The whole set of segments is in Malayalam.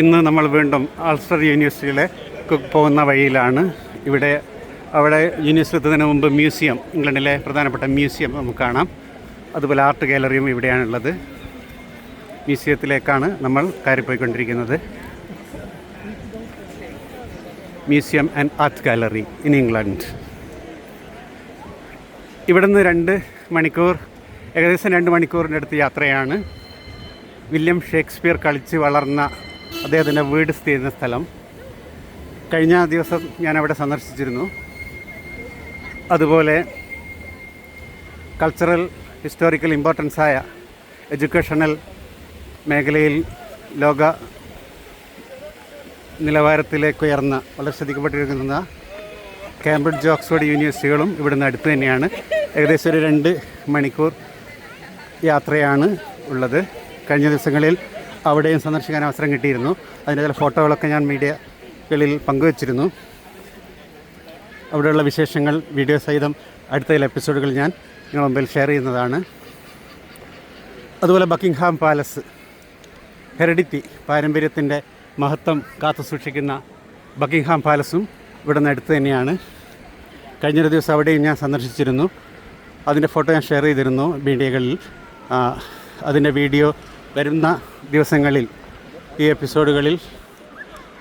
ഇന്ന് നമ്മൾ വീണ്ടും ആൾസ്റ്റർ യൂണിവേഴ്സിറ്റിയിലെ പോകുന്ന വഴിയിലാണ്. ഇവിടെ അവിടെ യൂണിവേഴ്സിറ്റി എത്തുന്നതിന് മുമ്പ് മ്യൂസിയം ഇംഗ്ലണ്ടിലെ പ്രധാനപ്പെട്ട മ്യൂസിയം നമുക്ക് കാണാം. അതുപോലെ ആർട്ട് ഗാലറിയും ഇവിടെയാണുള്ളത്. മ്യൂസിയത്തിലേക്കാണ് നമ്മൾ കയറിപ്പോയിക്കൊണ്ടിരിക്കുന്നത്. Museum and art gallery in England. ഇവിടുന്ന് രണ്ട് മണിക്കൂർ ഏകദേശം രണ്ട് മണിക്കൂറിന്റെ അടുത്ത് യാത്രയാണ്. വില്യം ഷേക്സ്പിയർ കളിച്ച് വളർന്ന അദ്ദേഹത്തിന്റെ വീട് സ്ഥിതി ചെയ്യുന്ന സ്ഥലം. കഴിഞ്ഞ ദിവസം ഞാൻ അവിടെ സന്ദർശിച്ചിരുന്നു. അതുപോലെ കൾച്ചറൽ ഹിസ്റ്റോറിക്കൽ ഇമ്പോർട്ടൻസ് ആയ എഡ്യൂക്കേഷണൽ മേഖലയിൽ ലോക നിലവാരത്തിലേക്ക് ഉയർന്ന വളരെ ശ്രദ്ധിക്കപ്പെട്ടിരിക്കുന്ന കാംബ്രിഡ്ജ് ഓക്സ്ഫോർഡ് യൂണിവേഴ്സിറ്റികളും ഇവിടുന്ന് അടുത്ത് തന്നെയാണ്. ഏകദേശം ഒരു രണ്ട് മണിക്കൂർ യാത്രയാണ് ഉള്ളത്. കഴിഞ്ഞ ദിവസങ്ങളിൽ അവിടെയും സന്ദർശിക്കാൻ അവസരം കിട്ടിയിരുന്നു. അതിന്റെ ചില ഫോട്ടോകളൊക്കെ ഞാൻ മീഡിയകളിൽ പങ്കുവച്ചിരുന്നു. അവിടെയുള്ള വിശേഷങ്ങൾ വീഡിയോ സഹിതം അടുത്ത ചില എപ്പിസോഡുകൾ ഞാൻ നിങ്ങളുടെ മുമ്പിൽ ഷെയർ ചെയ്യുന്നതാണ്. അതുപോലെ ബക്കിംഗ്ഹാം പാലസ് ഹെറിഡിറ്റി പാരമ്പര്യത്തിന്റെ മഹത്വം കാത്തു സൂക്ഷിക്കുന്ന ബക്കിംഗ്ഹാം പാലസും ഇവിടെ നിന്ന് അടുത്ത് തന്നെയാണ്. കഴിഞ്ഞൊരു ദിവസം അവിടെയും ഞാൻ സന്ദർശിച്ചിരുന്നു. അതിന്റെ ഫോട്ടോ ഞാൻ ഷെയർ ചെയ്തിരുന്നു മീഡിയകളിൽ. അതിന്റെ വീഡിയോ വരുന്ന ദിവസങ്ങളിൽ ഈ എപ്പിസോഡുകളിൽ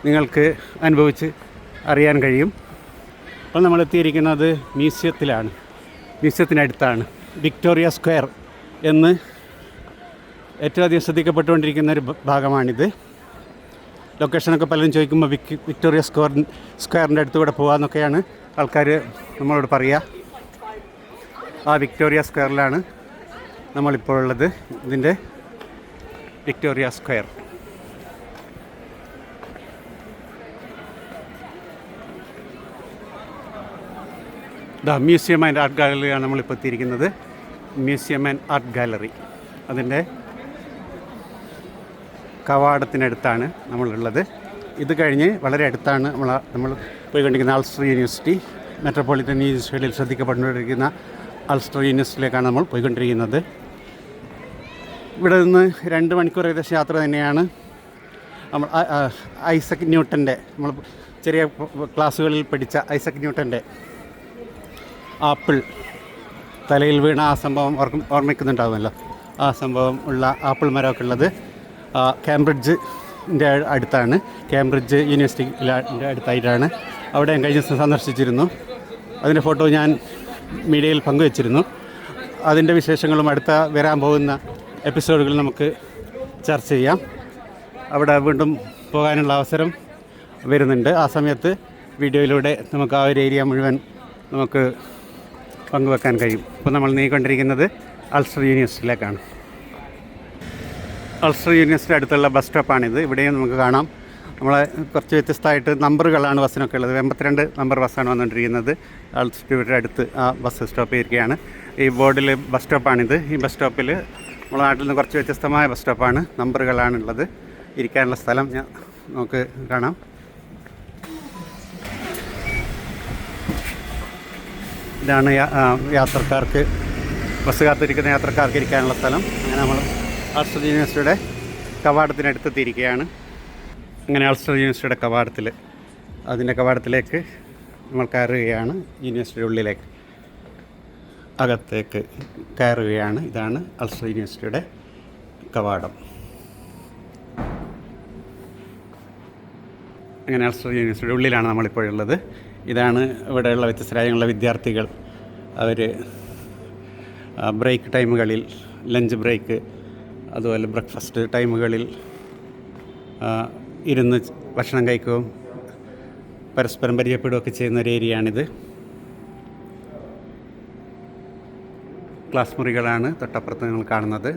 നിങ്ങൾക്ക് അനുഭവിച്ച് അറിയാൻ കഴിയും. അപ്പോൾ നമ്മൾ എത്തിയിരിക്കുന്നത് മ്യൂസിയത്തിലാണ്. മ്യൂസിയത്തിനടുത്താണ്. വിക്ടോറിയ സ്ക്വയർ എന്ന് ഏറ്റവും അധികം ശ്രദ്ധിക്കപ്പെട്ടുകൊണ്ടിരിക്കുന്ന ഒരു ഭാഗമാണിത്. ലൊക്കേഷനൊക്കെ പലരും ചോദിക്കുമ്പോൾ വിക് വിക്ടോറിയ സ്ക്വയർ സ്ക്വയറിന്റെ അടുത്തുകൂടെ പോകാമെന്നൊക്കെയാണ് ആൾക്കാർ നമ്മളോട് പറയുക. ആ വിക്ടോറിയ സ്ക്വയറിലാണ് നമ്മളിപ്പോൾ ഉള്ളത് ഇതിന്റെ Victoria square the museum and art ഗാലറിയാണ് നമ്മളിപ്പോൾ എത്തിയിരിക്കുന്നത്. മ്യൂസിയം ആൻഡ് ആർട്ട് ഗാലറി അതിന്റെ കവാടത്തിനടുത്താണ് നമ്മളുള്ളത്. ഇത് കഴിഞ്ഞ് വളരെ അടുത്താണ് നമ്മൾ നമ്മൾ പോയിക്കൊണ്ടിരിക്കുന്ന ആൾസ്റ്റർ യൂണിവേഴ്സിറ്റി മെട്രോപൊളിറ്റൻ യൂണിവേഴ്സിറ്റിയിൽ ശ്രദ്ധിക്കപ്പെട്ടുകൊണ്ടിരിക്കുന്ന ആൾസ്റ്റർ യൂണിവേഴ്സിറ്റിയിലേക്കാണ് നമ്മൾ പോയിക്കൊണ്ടിരിക്കുന്നത്. ഇവിടെ നിന്ന് രണ്ട് മണിക്കൂർ ഏകദേശം യാത്ര തന്നെയാണ്. നമ്മൾ ഐസക് ന്യൂട്ടന്റെ നമ്മൾ ചെറിയ ക്ലാസ്സുകളിൽ പഠിച്ച ഐസക് ന്യൂട്ടന്റെ ആപ്പിൾ തലയിൽ വീണ ആ സംഭവം ഓർക്കും ഓർമ്മിക്കുന്നുണ്ടാവുമല്ലോ. ആ സംഭവം ഉള്ള ആപ്പിൾ മരമൊക്കെ ഉള്ളത് കാംബ്രിഡ്ജിന്റെ അടുത്താണ്. കാംബ്രിഡ്ജ് യൂണിവേഴ്സിറ്റിന്റെ അടുത്തായിട്ടാണ്. അവിടെ ഞാൻ കഴിഞ്ഞ ദിവസം സന്ദർശിച്ചിരുന്നു. അതിന്റെ ഫോട്ടോ ഞാൻ മീഡിയയിൽ പങ്കുവച്ചിരുന്നു. അതിന്റെ വിശേഷങ്ങളും അടുത്ത വരാൻ പോകുന്ന എപ്പിസോഡുകൾ നമുക്ക് ചർച്ച ചെയ്യാം. അവിടെ വീണ്ടും പോകാനുള്ള അവസരം വരുന്നുണ്ട്. ആ സമയത്ത് വീഡിയോയിലൂടെ നമുക്ക് ആ ഒരു ഏരിയ മുഴുവൻ നമുക്ക് പങ്കുവെക്കാൻ കഴിയും. ഇപ്പോൾ നമ്മൾ നീങ്ങിക്കൊണ്ടിരിക്കുന്നത് അൾസ്റ്റർ യൂണിവേഴ്സിറ്റിയിലേക്കാണ്. അൾസ്റ്റർ യൂണിവേഴ്സിറ്റി അടുത്തുള്ള ബസ് സ്റ്റോപ്പാണിത്. ഇവിടെയും നമുക്ക് കാണാം. നമ്മളെ കുറച്ച് വ്യത്യസ്തമായിട്ട് നമ്പറുകളാണ് ബസ്സിനൊക്കെ ഉള്ളത്. എൺപത്തിരണ്ട് നമ്പർ ബസ്സാണ് വന്നുകൊണ്ടിരിക്കുന്നത്. അൾസ്റ്ററിയുടെ അടുത്ത് ആ ബസ് സ്റ്റോപ്പ് ഇരിക്കുകയാണ് ഈ ബോർഡിൽ ബസ് സ്റ്റോപ്പാണിത്. ഈ ബസ് സ്റ്റോപ്പിൽ നമ്മുടെ നാട്ടിൽ നിന്ന് കുറച്ച് വ്യത്യസ്തമായ ബസ് സ്റ്റോപ്പാണ്. നമ്പറുകളാണുള്ളത്. ഇരിക്കാനുള്ള സ്ഥലം ഞാൻ നമുക്ക് കാണാം. ഇതാണ് യാത്രക്കാർക്ക് ബസ് കാത്തിരിക്കുന്ന യാത്രക്കാർക്ക് ഇരിക്കാനുള്ള സ്ഥലം. അങ്ങനെ നമ്മൾ ആൾസ്റ്റർ യൂണിവേഴ്സിറ്റിയുടെ കവാടത്തിനടുത്തെത്തിയിരിക്കുകയാണ്. അങ്ങനെ ആൾസ്റ്റർ യൂണിവേഴ്സിറ്റിയുടെ കവാടത്തിൽ അതിന്റെ കവാടത്തിലേക്ക് നമ്മൾ കയറുകയാണ്. യൂണിവേഴ്സിറ്റിയുടെ ഉള്ളിലേക്ക്. അകത്തേക്ക് കയറുകയാണ്. ഇതാണ് അൾസർ യൂണിവേഴ്സിറ്റിയുടെ കവാടം. അങ്ങനെ അൾസർ യൂണിവേഴ്സിറ്റിയുടെ ഉള്ളിലാണ് നമ്മളിപ്പോഴുള്ളത് ഇതാണ് ഇവിടെയുള്ള വ്യത്യസ്തരായുള്ള വിദ്യാർത്ഥികൾ. അവർ ബ്രേക്ക് ടൈമുകളിൽ ലഞ്ച് ബ്രേക്ക് അതുപോലെ ബ്രേക്ക്ഫാസ്റ്റ് ടൈമുകളിൽ ഇരുന്ന് ഭക്ഷണം കഴിക്കുകയും പരസ്പരം പരിചയപ്പെടുകയൊക്കെ ചെയ്യുന്ന ഒരു ഏരിയയാണിത്. ക്ലാസ് മുറികളാണ് തൊട്ടപ്പുറത്ത് നിങ്ങൾ കാണുന്നത്.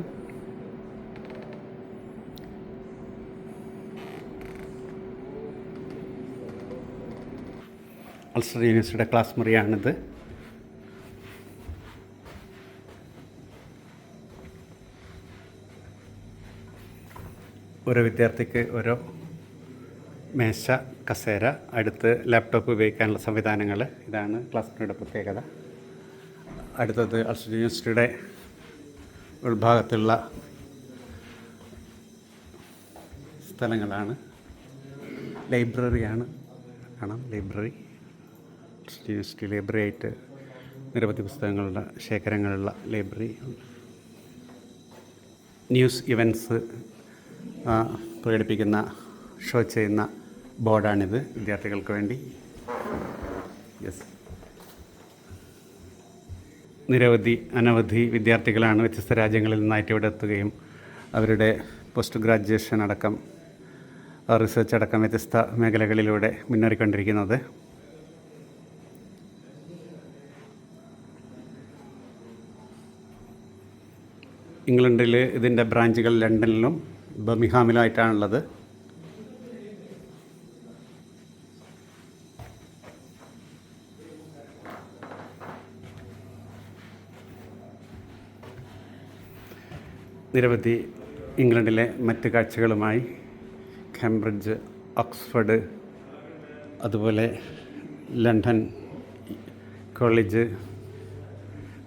അൾസർ യൂണിവേഴ്സിറ്റിയുടെ ക്ലാസ് മുറിയാണിത്. ഓരോ വിദ്യാർത്ഥിക്ക് ഓരോ മേശ കസേര അടുത്ത് ലാപ്ടോപ്പ് ഉപയോഗിക്കാനുള്ള സംവിധാനങ്ങൾ. ഇതാണ് ക്ലാസ് മുറിയുടെ പ്രത്യേകത. അടുത്തത് അൾസ്റ്റർ യൂണിവേഴ്സിറ്റിയുടെ ഉൾഭാഗത്തുള്ള സ്ഥലങ്ങളാണ്. ലൈബ്രറിയാണ് കാണാം ലൈബ്രറി യൂണിവേഴ്സിറ്റി ലൈബ്രറി ആയിട്ട് നിരവധി പുസ്തകങ്ങളുടെ ശേഖരങ്ങളുള്ള ലൈബ്രറി ന്യൂസ് ഇവന്റ്സ് പ്രകടിപ്പിക്കുന്ന ഷോ ചെയ്യുന്ന ബോർഡാണിത് വിദ്യാർത്ഥികൾക്ക് വേണ്ടി. യെസ് നിരവധി അനവധി വിദ്യാർത്ഥികളാണ് വ്യത്യസ്ത രാജ്യങ്ങളിൽ നിന്നായിട്ട് ഇവിടെ എത്തുകയും അവരുടെ പോസ്റ്റ് ഗ്രാജുവേഷൻ അടക്കം റിസർച്ച് അടക്കം വ്യത്യസ്ത മേഖലകളിലൂടെ മുന്നേറിക്കൊണ്ടിരിക്കുന്നത്. ഇംഗ്ലണ്ടിൽ ഇതിന്റെ ബ്രാഞ്ചുകൾ ലണ്ടനിലും ബർമിഹാമിലുമായിട്ടാണുള്ളത്. നിരവധി ഇംഗ്ലണ്ടിലെ മറ്റ് കാഴ്ചകളുമായി കാംബ്രിഡ്ജ് ഓക്സ്ഫോർഡ് അതുപോലെ London college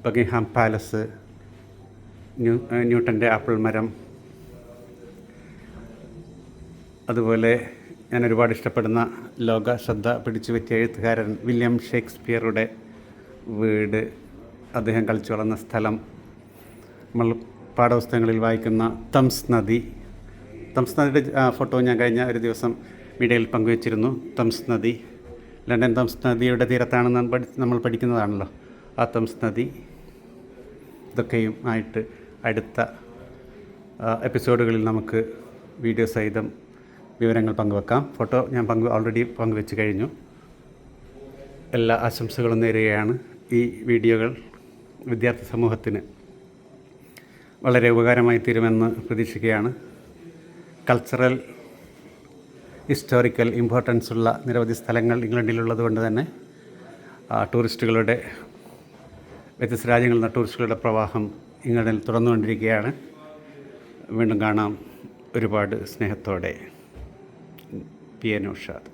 Buckingham palace new ന്യൂട്ടന്റെ ആപ്പിൾ മരം അതുപോലെ ഞാൻ ഒരുപാട് ഇഷ്ടപ്പെടുന്ന ലോക ശ്രദ്ധ പിടിച്ചു പറ്റിയ എഴുത്തുകാരൻ വില്യം ഷേക്സ്പിയറുടെ വീട് അദ്ദേഹം കളിച്ചു വളർന്ന സ്ഥലം നമ്മൾ പാഠപുസ്തകങ്ങളിൽ വായിക്കുന്ന തംസ് നദി. തംസ് നദിയുടെ ഫോട്ടോ ഞാൻ കഴിഞ്ഞ ഒരു ദിവസം മീഡിയയിൽ പങ്കുവച്ചിരുന്നു. തംസ് നദി. ലണ്ടൻ തംസ് നദിയുടെ തീരത്താണ് നമ്മൾ പഠിക്കുന്നതാണല്ലോ. ആ തംസ് നദി. ഇതൊക്കെയും ആയിട്ട് അടുത്ത എപ്പിസോഡുകളിൽ നമുക്ക് വീഡിയോ സഹിതം വിവരങ്ങൾ പങ്കുവെക്കാം. ഫോട്ടോ ഞാൻ പങ്കു ഓൾറെഡി പങ്കുവെച്ച് കഴിഞ്ഞു. എല്ലാ ആശംസകളും നേരുകയാണ് ഈ വീഡിയോകൾ വിദ്യാർത്ഥി സമൂഹത്തിന്. വളരെ ഉപകാരമായി തീരുമെന്ന് പ്രതീക്ഷിക്കുകയാണ്. കൾച്ചറൽ ഹിസ്റ്റോറിക്കൽ ഇമ്പോർട്ടൻസ് ഉള്ള നിരവധി സ്ഥലങ്ങൾ ഇംഗ്ലണ്ടിലുള്ളത് കൊണ്ട് തന്നെ ടൂറിസ്റ്റുകളുടെ വ്യത്യസ്ത രാജ്യങ്ങളിൽ നിന്ന് ടൂറിസ്റ്റുകളുടെ പ്രവാഹം ഇംഗ്ലണ്ടിൽ തുറന്നുകൊണ്ടിരിക്കുകയാണ് വീണ്ടും കാണാം. ഒരുപാട് സ്നേഹത്തോടെ. പി. എ നൗഷാദ്